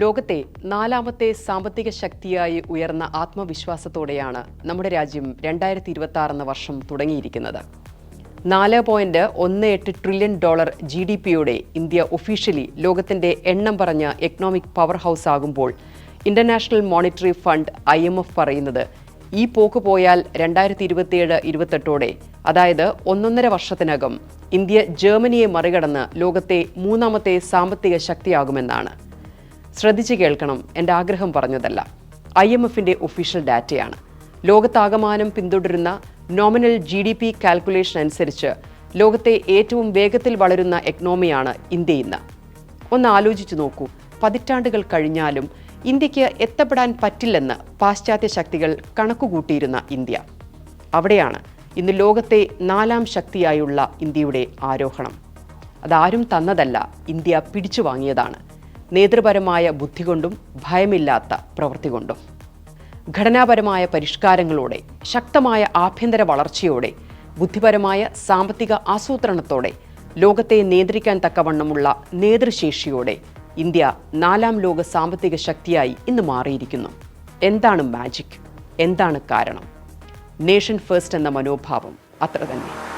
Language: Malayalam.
ലോകത്തെ നാലാമത്തെ സാമ്പത്തിക ശക്തിയായി ഉയർന്ന ആത്മവിശ്വാസത്തോടെയാണ് നമ്മുടെ രാജ്യം രണ്ടായിരത്തി ഇരുപത്തി എന്ന വർഷം തുടങ്ങിയിരിക്കുന്നത്. നാല് പോയിന്റ് ഒന്ന് എട്ട് ട്രില്യൺ ഡോളർ ജി ഡി പിയോടെ ഇന്ത്യ ഒഫീഷ്യലി ലോകത്തിന്റെ എണ്ണം പറഞ്ഞ എക്കണോമിക് പവർ ഹൗസ് ആകുമ്പോൾ International Monetary Fund I M F പറയുന്നത് ഈ പോക്ക് പോയാൽ രണ്ടായിരത്തി ഇരുപത്തിയേഴ് ഇരുപത്തെട്ടോടെ അതായത് ഒന്നൊന്നര വർഷത്തിനകം ഇന്ത്യ ജർമ്മനിയെ മറികടന്ന് ലോകത്തെ മൂന്നാമത്തെ സാമ്പത്തിക ശക്തിയാകുമെന്നാണ്. ശ്രദ്ധിച്ചു കേൾക്കണം എന്റെ ആഗ്രഹം പറഞ്ഞതല്ല. ഐ എം എഫിന്റെ ഒഫീഷ്യൽ ഡാറ്റയാണ്. ലോകത്താകമാനം പിന്തുടരുന്ന nominal G D P calculation അനുസരിച്ച് ലോകത്തെ ഏറ്റവും വേഗത്തിൽ വളരുന്ന എക്കണോമിയാണ് ഇന്ത്യ ഇന്ന്. ഒന്ന് ആലോചിച്ചു നോക്കൂ പതിറ്റാണ്ടുകൾ കഴിഞ്ഞാലും ഇന്ത്യയ്ക്ക് എത്തപ്പെടാൻ പറ്റില്ലെന്ന് പാശ്ചാത്യ ശക്തികൾ കണക്കുകൂട്ടിയിരുന്ന ഇന്ത്യ. അവിടെയാണ് ഇന്ന് ലോകത്തെ നാലാം ശക്തിയായുള്ള ഇന്ത്യയുടെ ആരോഹണം. അതാരും തന്നതല്ല ഇന്ത്യ പിടിച്ചു വാങ്ങിയതാണ് നേതൃപരമായ ബുദ്ധി കൊണ്ടും ഭയമില്ലാത്ത പ്രവൃത്തി കൊണ്ടും ഘടനാപരമായ പരിഷ്കാരങ്ങളോടെ ശക്തമായ ആഭ്യന്തര വളർച്ചയോടെ ബുദ്ധിപരമായ സാമ്പത്തിക ആസൂത്രണത്തോടെ ലോകത്തെ നിയന്ത്രിക്കാൻ തക്കവണ്ണമുള്ള നേതൃശേഷിയോടെ ഇന്ത്യ നാലാം ലോക സാമ്പത്തിക ശക്തിയായി ഇന്ന് മാറിയിരിക്കുന്നു. എന്താണ് മാജിക് എന്താണ് കാരണം? നേഷൻ ഫസ്റ്റ് എന്ന മനോഭാവം അത്ര തന്നെ.